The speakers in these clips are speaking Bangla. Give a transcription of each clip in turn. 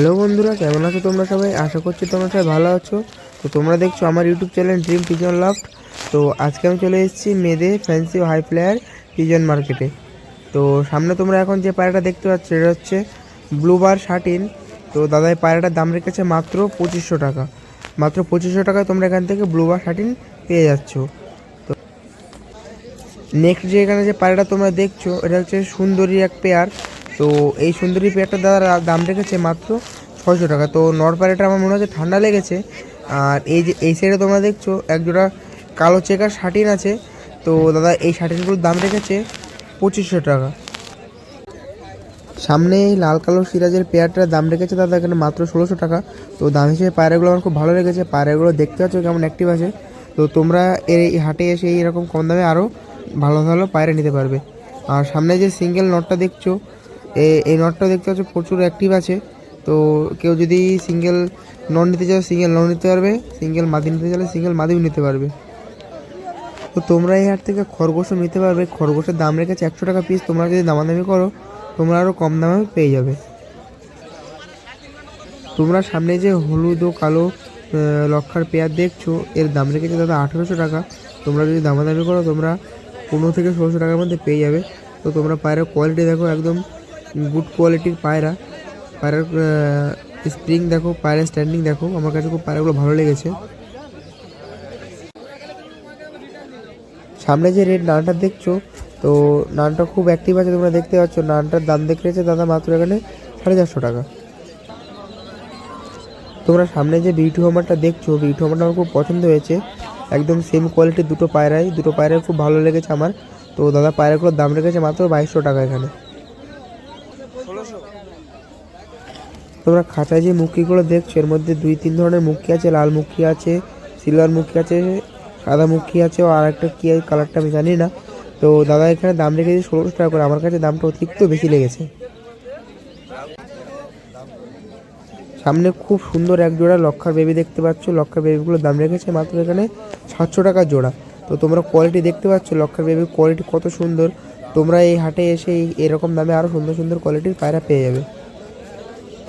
হ্যালো বন্ধুরা, কেমন আছো তোমরা সবাই? আশা করছি তোমরা সবাই ভালো আছো। তো তোমরা দেখছ আমার YouTube channel dream pigeon loft তো আজকে আমি চলে এসেছি মেদে ফ্যান্সি হাই প্লেয়ার পিজন মার্কেটে তো সামনে তোমরা এখন যে পায়রাটা দেখতে পাচ্ছ এটা হচ্ছে ব্লু বার শার্টিন। তো দাদা এই পায়রাটার দাম রেখেছে মাত্র পঁচিশশো টাকা। মাত্র পঁচিশশো টাকায় তোমরা এখান থেকে ব্লু বার শার্টিন পেয়ে যাচ্ছ। তো নেক্সট যে এখানে যে পায়রাটা তোমরা দেখছ, এটা হচ্ছে সুন্দরী এক পেয়ার তো এই সুন্দরী পেয়ারটা দাদার দাম রেখেছে মাত্র ছয়শো টাকা। তো নর পায়রাটা আমার মনে হচ্ছে ঠান্ডা লেগেছে। আর এই যে, এই সাইডে তোমরা দেখছ এক জোড়া কালো চেকার শার্টিন আছে। তো দাদা, এই শার্টিনগুলোর দাম রেখেছে পঁচিশশো টাকা। সামনে এই লাল কালো সিরাজের পেয়ারটার দাম রেখেছে দাদা এখানে মাত্র ষোলোশো টাকা। তো দাম হিসেবে পায়রাগুলো আমার খুব ভালো লেগেছে। পায়রাগুলো দেখতে পাচ্ছ কেমন অ্যাক্টিভ আছে। তো তোমরা এর এই হাটে এসে এইরকম কম দামে আরও ভালো ভালো পায়রা নিতে পারবে। আর সামনে যে সিঙ্গেল নটটা দেখছ এই নটটা দেখতে পাচ্ছ, প্রচুর অ্যাক্টিভ আছে। তো কেউ যদি সিঙ্গেল নট নিতে চাও সিঙ্গেল নট নিতে পারবে সিঙ্গেল মাদি নিতে চাইলে সিঙ্গেল মাদিও নিতে পারবে। তো তোমরা এই হাট থেকে খরগোশও নিতে পারবে। খরগোশের দাম রেখেছে একশো টাকা পিস তোমরা যদি দামাদামি করো, তোমরা আরও কম দামে পেয়ে যাবে। তোমরা সামনে যে হলুদ ও কালো লক্ষার পেয়ার দেখছ, এর দাম রেখেছে দাদা আঠেরোশো টাকা। তোমরা যদি দামাদামি করো, তোমরা পনেরো থেকে ষোলোশো টাকার মধ্যে পেয়ে যাবে। তো তোমরা পায়ের কোয়ালিটি দেখো একদম গুড কোয়ালিটির পায়রা। পায়রার স্প্রিং দেখো, পায়রার স্ট্যান্ডিং দেখো। আমার কাছে খুব পায়রাগুলো ভালো লেগেছে। সামনে যে রেড নানটা দেখছ, তো নানটা খুব অ্যাক্টিভ আছে তোমরা দেখতে পাচ্ছ। নানটার দাম দেখেছে দাদা মাত্র এখানে সাড়ে চারশো টাকা। তোমরা সামনে যে বিউটি হোমারটা দেখছ বিউটি হোমারটা আমার খুব পছন্দ হয়েছে। একদম সেম কোয়ালিটির দুটো পায়রাই দুটো পায়রাই খুব ভালো লেগেছে আমার। তো দাদা পায়রাগুলোর দাম রেখেছে মাত্র বাইশশো টাকা এখানে। তোমরা খাঁচায় যে মুখিগুলো দেখছ, এর মধ্যে দুই তিন ধরনের মুখি আছে, লাল মুখি আছে, সিলভার মুখি আছে, সাদা মুখি আছে আর একটা কী কালারটা আমি জানি না। তো দাদা, এখানে দাম রেখেছে ষোলোশো টাকা করে, আমার কাছে দামটা অতিরিক্ত বেশি লেগেছে। সামনে খুব সুন্দর এক জোড়া লক্ষার বেবি দেখতে পাচ্ছ। লক্ষার বেবিগুলোর দাম রেখেছে মাত্র এখানে সাতশো টাকা জোড়া। তো তোমরা কোয়ালিটি দেখতে পাচ্ছ, লক্ষার বেবির কোয়ালিটি কত সুন্দর। তোমরা এই হাটে এসে এরকম দামে আরও সুন্দর সুন্দর কোয়ালিটির পায়রা পেয়ে যাবে।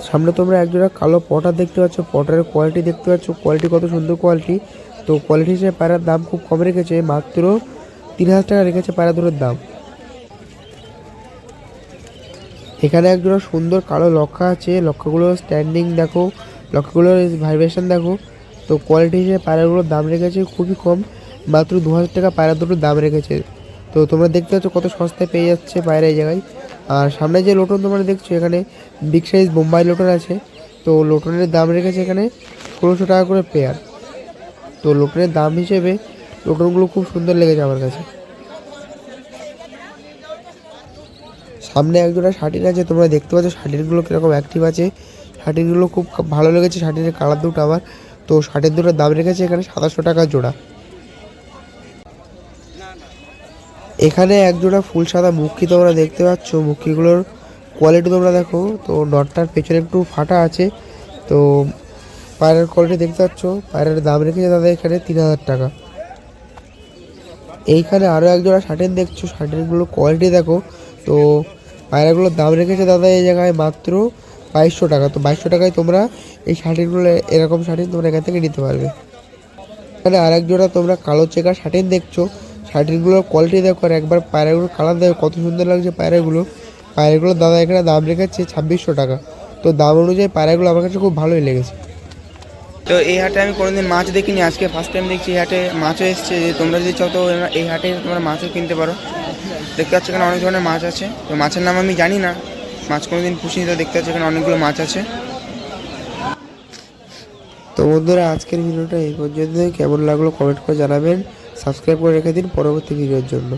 সামনে তোমরা একজোড়া কালো পটার দেখতে পাচ্ছ পটারের কোয়ালিটি দেখতে পাচ্ছ কোয়ালিটি কত সুন্দর কোয়ালিটি তো কোয়ালিটি হিসেবে পায়রার দাম খুব কম রেখেছে, মাত্র তিন হাজার টাকা রেখেছে পায়রা দুটোর দাম। এখানে এক জোড়া সুন্দর কালো লক্ষা আছে লক্ষাগুলোর স্ট্যান্ডিং দেখো, লক্ষাগুলোর ভাইব্রেশন দেখো। তো কোয়ালিটি হিসেবে পায়রাগুলোর দাম রেখেছে খুবই কম, মাত্র দু হাজার টাকা পায়রা দুটোর দাম রেখেছে। তো তোমরা দেখতে পাচ্ছ কত সস্তায় পেয়ে যাচ্ছে পায়রা এই জায়গায়। আর সামনে যে লোটন তোমরা দেখছ, এখানে বিগ সাইজ বোম্বাই লোটন আছে। তো লোটনের দাম রেখেছে এখানে ষোলোশো টাকা করে পেয়ার তো লোটনের দাম হিসেবে লোটনগুলো খুব সুন্দর লেগেছে আমার কাছে। সামনে একজোড়া শার্টিন আছে, তোমরা দেখতে পাচ্ছ শার্টিনগুলো কীরকম অ্যাক্টিভ আছে। শার্টিনগুলো খুব ভালো লেগেছে শার্টিনের কালার দুটো আমার তো শার্টের দুটো দাম রেখেছে এখানে সাতাশশো টাকা জোড়া। এখানে একজোড়া ফুল সাদা মুখী তোমরা দেখতে পাচ্ছ। মুখীগুলোর কোয়ালিটি তোমরা দেখো। তো নটটার পেছনে একটু ফাটা আছে। তো পায়রার কোয়ালিটি দেখতে পাচ্ছ। পায়রার দাম রেখেছে দাদা এখানে তিন হাজার টাকা। এইখানে আরও একজোড়া শার্টেন দেখছ। শার্টেনগুলোর কোয়ালিটি দেখো। তো পায়রাগুলোর দাম রেখেছে দাদা এই জায়গায় মাত্র বাইশশো টাকা। তো বাইশশো টাকায় তোমরা এই শার্টিনগুলো এরকম শার্টিন তোমরা এখান থেকে নিতে পারবে। এখানে আর এক জোড়া তোমরা কালো চেকার শার্টিন দেখছ। শার্টিনগুলোর কোয়ালিটি দেখো আর একবার পায়রাগুলোর কালার দেখো কত সুন্দর লাগছে পায়রাগুলো। পায়রাগুলোর দাদা এখানে দাম রেখেছে ছাব্বিশশো টাকা। তো দাম অনুযায়ী পায়রাগুলো আমার কাছে খুব ভালোই লেগেছে। তো এই হাটে আমি কোনোদিন মাছ দেখিনি আজকে ফার্স্ট টাইম দেখছি এই হাটে মাছও এসছে। যে তোমরা যদি চাও তো এই হাটে তোমরা মাছও কিনতে পারো। দেখতে পাচ্ছ এখানে অনেক ধরনের মাছ আছে। তো মাছের নাম আমি জানি না। মাছ কোনোদিন পুষিনি তো দেখতে পাচ্ছ এখানে অনেকগুলো মাছ আছে। তো বন্ধুরা আজকের ভিডিওটা এই পর্যন্ত কেমন লাগল কমেন্ট করে জানাবেন। সাবস্ক্রাইব করে রেখে দিন পরবর্তী ভিডিওর জন্য।